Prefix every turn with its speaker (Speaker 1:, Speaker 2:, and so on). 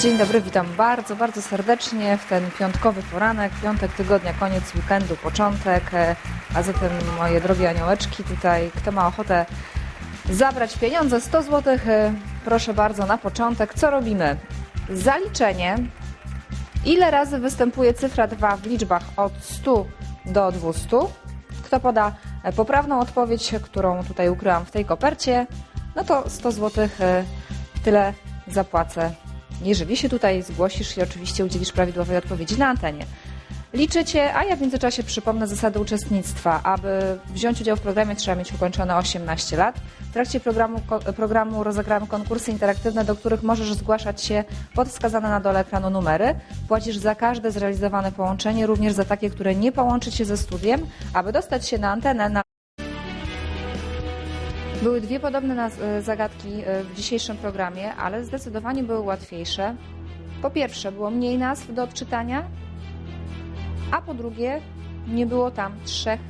Speaker 1: Dzień dobry, witam bardzo, bardzo serdecznie w ten piątkowy poranek, piątek tygodnia, koniec weekendu, początek, e, a zatem moje drogie aniołeczki tutaj, kto ma ochotę zabrać pieniądze, 100 zł, proszę bardzo na początek, co robimy? Zaliczenie, ile razy występuje cyfra 2 w liczbach od 100 do 200, kto poda e, poprawną odpowiedź, którą tutaj ukryłam w tej kopercie, no to 100 zł tyle zapłacę jeżeli się tutaj zgłosisz i oczywiście udzielisz prawidłowej odpowiedzi na antenie. Liczycie, a ja w międzyczasie przypomnę zasady uczestnictwa. Aby wziąć udział w programie trzeba mieć ukończone 18 lat. W trakcie programu, programu rozegramy konkursy interaktywne, do których możesz zgłaszać się pod wskazane na dole ekranu numery. Płacisz za każde zrealizowane połączenie, również za takie, które nie połączy się ze studiem. Aby dostać się na antenę, na były dwie podobne e, zagadki e, w dzisiejszym programie, ale zdecydowanie były łatwiejsze. Po pierwsze, było mniej nazw do odczytania, a po drugie, nie było tam trzech